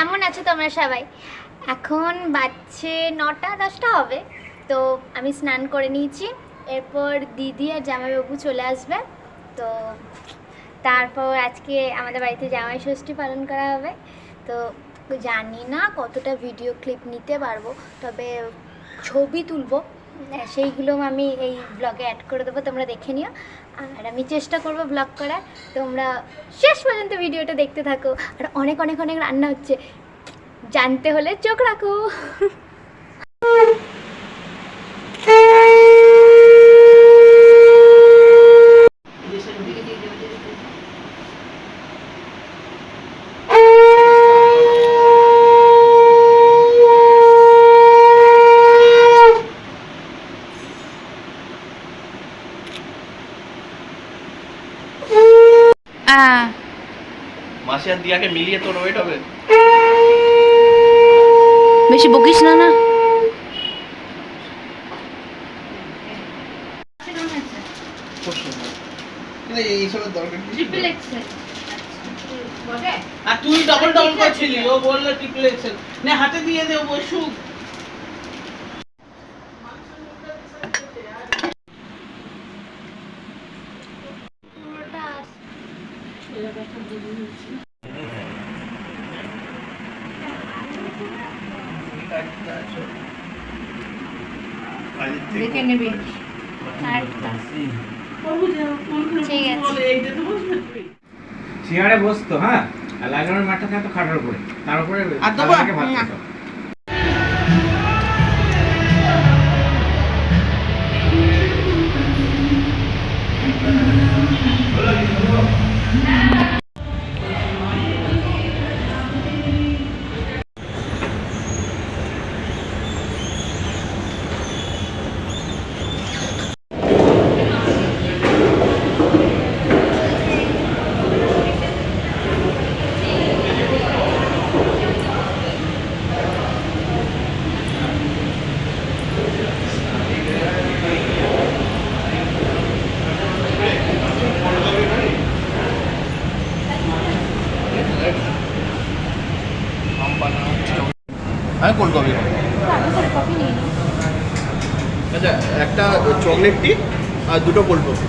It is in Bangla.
কেমন আছো তোমরা সবাই? এখন বাজছে নটা, দশটা হবে। তো আমি স্নান করে নিয়েছি। এরপর দিদি আর জামাইবাবু চলে আসবে। তো তারপর আজকে আমাদের বাড়িতে জামাই ষষ্ঠী পালন করা হবে। তো জানি না কতটা ভিডিও ক্লিপ নিতে পারব, তবে ছবি তুলবো। সেইগুলো আমি এই ব্লগে অ্যাড করে দেবো, তোমরা দেখে নিও। আর আমি চেষ্টা করব ব্লগ করার। তোমরা শেষ পর্যন্ত ভিডিওটা দেখতে থাকো। আর অনেক অনেক অনেক রান্না হচ্ছে। জানতে হলে চোখ রাখো। মাসি আর দিয়াকে মিলিয়ে তোর ওয়েট হবে। বেশি বকিস না না? আর তুই ডবল ডবল করছিলি ও বলল ট্রিপল এক্সেল নে হাতে দিয়ে দেবো সুখ বসুক দেখে নিবি। চেয়ারে বসতো হ্যাঁ? লাগানোর মাঠটা থাকতো খাটার উপরে। তার উপরে আর আমি কোল্ড কফি আচ্ছা একটা চকলেট টি আর দুটো কোল্ড কফি